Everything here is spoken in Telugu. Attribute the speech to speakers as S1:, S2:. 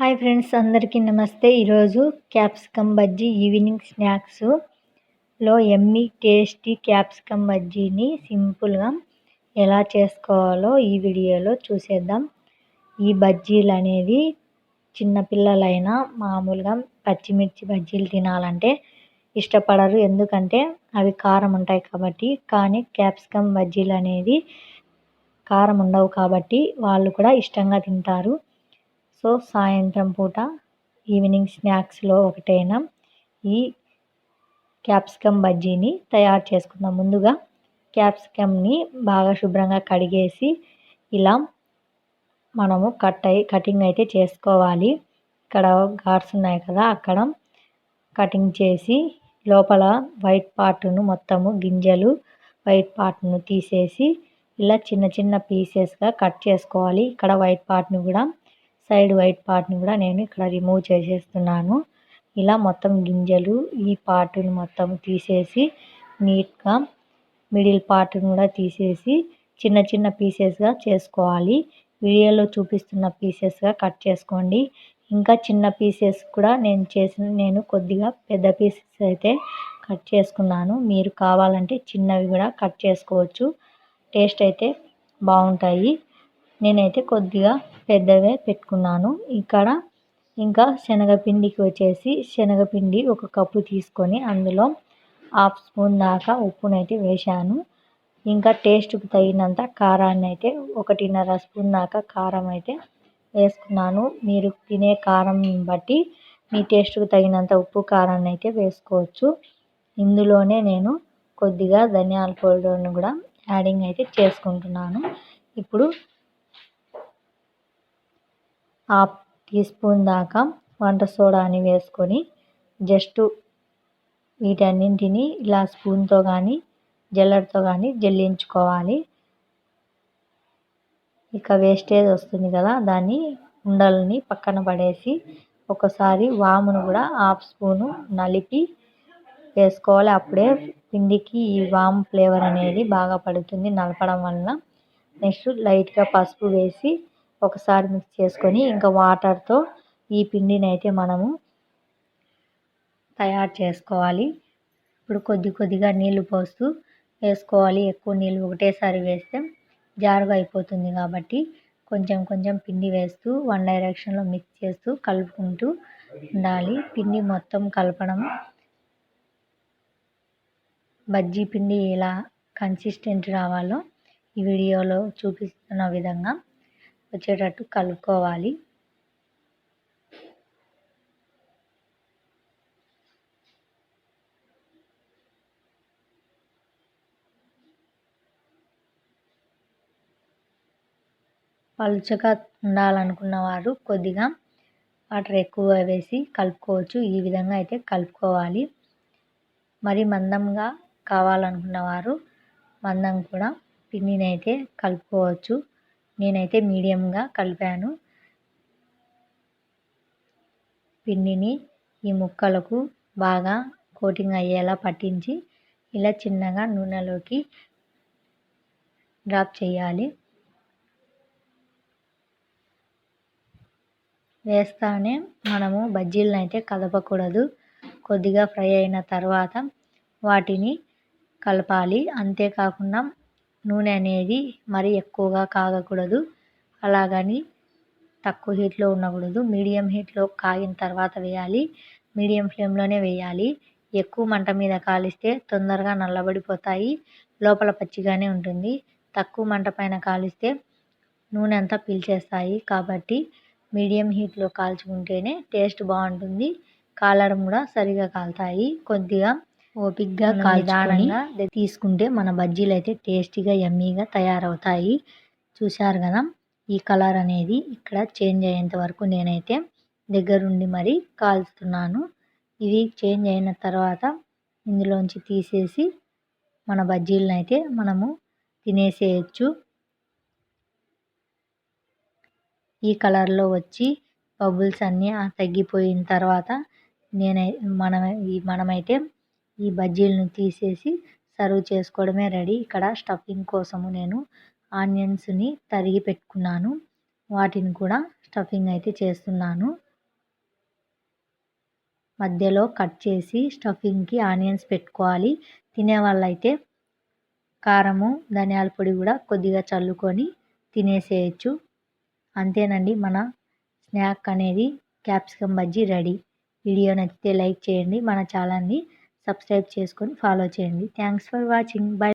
S1: హాయ్ ఫ్రెండ్స్ అందరికీ నమస్తే. ఈరోజు క్యాప్సికమ్ బజ్జీ ఈవినింగ్ స్నాక్స్లో ఎమ్మి టేస్టీ క్యాప్సికమ్ బజ్జీని సింపుల్గా ఎలా చేసుకోవాలో ఈ వీడియోలో చూసేద్దాం. ఈ బజ్జీలు అనేది చిన్నపిల్లలైనా మామూలుగా పచ్చిమిర్చి బజ్జీలు తినాలంటే ఇష్టపడరు. ఎందుకంటే అవి కారం ఉంటాయి కాబట్టి కానీ క్యాప్సికమ్ బజ్జీలు అనేది కారం ఉండవు కాబట్టి వాళ్ళు కూడా ఇష్టంగా తింటారు. సో సాయంత్రం పూట ఈవినింగ్ స్నాక్స్లో ఒకటైన ఈ క్యాప్సికమ్ బజ్జీని తయారు చేసుకుందాం. ముందుగా క్యాప్సికమ్ని బాగా శుభ్రంగా కడిగేసి ఇలా మనము కట్ అయి కటింగ్ అయితే చేసుకోవాలి. ఇక్కడ ఘాట్స్ ఉన్నాయి కదా అక్కడ కటింగ్ చేసి లోపల వైట్ పార్ట్ను మొత్తము గింజలు వైట్ పార్ట్ను తీసేసి ఇలా చిన్న చిన్న పీసెస్గా కట్ చేసుకోవాలి. ఇక్కడ వైట్ పార్ట్ని కూడా సైడ్ వైట్ పార్ట్ని కూడా నేను ఇక్కడ రిమూవ్ చేసేస్తున్నాను. ఇలా మొత్తం గింజలు ఈ పార్ట్ని మొత్తం తీసేసి నీట్గా మిడిల్ పార్ట్ని కూడా తీసేసి చిన్న చిన్న పీసెస్గా చేసుకోవాలి. వీడియోలో చూపిస్తున్న పీసెస్గా కట్ చేసుకోండి. ఇంకా చిన్న పీసెస్ కూడా నేను చేసిన నేను కొద్దిగా పెద్ద పీసెస్ అయితే కట్ చేసుకున్నాను. మీరు కావాలంటే చిన్నవి కూడా కట్ చేసుకోవచ్చు. టేస్ట్ అయితే బాగుంటాయి. నేనైతే కొద్దిగా పెద్దవే పెట్టుకున్నాను. ఇక్కడ ఇంకా శనగపిండికి వచ్చేసి శనగపిండి ఒక కప్పు తీసుకొని అందులో హాఫ్ స్పూన్ దాకా ఉప్పునైతే వేశాను. ఇంకా టేస్ట్కి తగినంత కారాన్ని అయితే ఒకటిన్నర స్పూన్ దాకా కారం అయితే వేసుకున్నాను. మీరు తినే కారం బట్టి మీ టేస్ట్కి తగినంత ఉప్పు కారాన్ని అయితే వేసుకోవచ్చు. ఇందులోనే నేను కొద్దిగా ధనియాల పౌడర్ను కూడా యాడింగ్ అయితే చేసుకుంటున్నాను. ఇప్పుడు హాఫ్ టీ స్పూన్ దాకా వంట సోడాని వేసుకొని జస్ట్ వీటన్నింటిని ఇలా స్పూన్తో కానీ జల్లర్తో కానీ జల్లించుకోవాలి. ఇక వేస్టేజ్ వస్తుంది కదా దాన్ని ఉండలని పక్కన పడేసి ఒకసారి వామును కూడా హాఫ్ స్పూను నలిపి వేసుకోవాలి. అప్పుడే పిండికి ఈ వామ్ ఫ్లేవర్ అనేది బాగా పడుతుంది నలపడం వలన. నెక్స్ట్ లైట్గా పసుపు వేసి ఒకసారి మిక్స్ చేసుకొని ఇంకా వాటర్తో ఈ పిండిని అయితే మనము తయారు చేసుకోవాలి. ఇప్పుడు కొద్ది కొద్దిగా నీళ్ళు పోస్తూ వేసుకోవాలి. ఎక్కువ నీళ్ళు ఒకటేసారి వేస్తే జారుగా అయిపోతుంది కాబట్టి కొంచెం కొంచెం పిండి వేస్తూ వన్ డైరెక్షన్లో మిక్స్ చేస్తూ కలుపుకుంటూ ఉండాలి. పిండి మొత్తం కలపడం బజ్జీ పిండి ఎలా కన్సిస్టెంట్ రావాలో ఈ వీడియోలో చూపిస్తున్న విధంగా వచ్చేటట్టు కలుపుకోవాలి. పలుచగా ఉండాలనుకున్న వారు కొద్దిగా వాటర్ ఎక్కువ వేసి కలుపుకోవచ్చు. ఈ విధంగా అయితే కలుపుకోవాలి. మరి మందంగా కావాలనుకున్న వారు మందం కూడా పిండిని అయితే కలుపుకోవచ్చు. నేనైతే మీడియంగా కలిపాను. పిండిని ఈ ముక్కలకు బాగా కోటింగ్ అయ్యేలా పట్టించి ఇలా చిన్నగా నూనెలోకి డ్రాప్ చేయాలి. వేస్తానే మనము బజ్జీలను అయితే కదపకూడదు. కొద్దిగా ఫ్రై అయిన తర్వాత వాటిని కలపాలి. అంతేకాకుండా నూనె అనేది మరీ ఎక్కువగా కాగకూడదు. అలాగని తక్కువ హీట్లో ఉండకూడదు. మీడియం హీట్లో కాగిన తర్వాత వేయాలి. మీడియం ఫ్లేమ్లోనే వేయాలి. ఎక్కువ మంట మీద కాలిస్తే తొందరగా నల్లబడిపోతాయి. లోపల పచ్చిగానే ఉంటుంది. తక్కువ మంట పైన కాలిస్తే నూనె అంతా పీల్చేస్తాయి. కాబట్టి మీడియం హీట్లో కాల్చుకుంటేనే టేస్ట్ బాగుంటుంది. కాలడం కూడా సరిగా కాలుతాయి. కొద్దిగా ఓపిక్గా నిదానంగా తీసుకుంటే మన బజ్జీలు అయితే టేస్టీగా యమ్మీగా తయారవుతాయి. చూశారు కదా? ఈ కలర్ అనేది ఇక్కడ చేంజ్ అయ్యేంత వరకు నేనైతే దగ్గరుండి మరి కాల్చుతున్నాను. ఇది చేంజ్ అయిన తర్వాత ఇందులోంచి తీసేసి మన బజ్జీలను అయితే మనము తినేసేయచ్చు. ఈ కలర్లో వచ్చి బబుల్స్ అన్నీ తగ్గిపోయిన తర్వాత నేనై మన మనమైతే ఈ బజ్జీలను తీసేసి సర్వ్ చేసుకోవడమే రెడీ. ఇక్కడ స్టఫింగ్ కోసము నేను ఆనియన్స్ని తరిగి పెట్టుకున్నాను. వాటిని కూడా స్టఫింగ్ అయితే చేస్తున్నాను. మధ్యలో కట్ చేసి స్టఫింగ్కి ఆనియన్స్ పెట్టుకోవాలి. తినే వాళ్ళైతే కారము ధనియాల పొడి కూడా కొద్దిగా చల్లుకొని తినేసేయచ్చు. అంతేనండి మన స్నాక్ అనేది క్యాప్సికమ్ బజ్జీ రెడీ. వీడియో నచ్చితే లైక్ చేయండి. మన ఛానల్ని సబ్స్క్రైబ్ చేసుకొని ఫాలో చేయండి. Thanks for watching. బై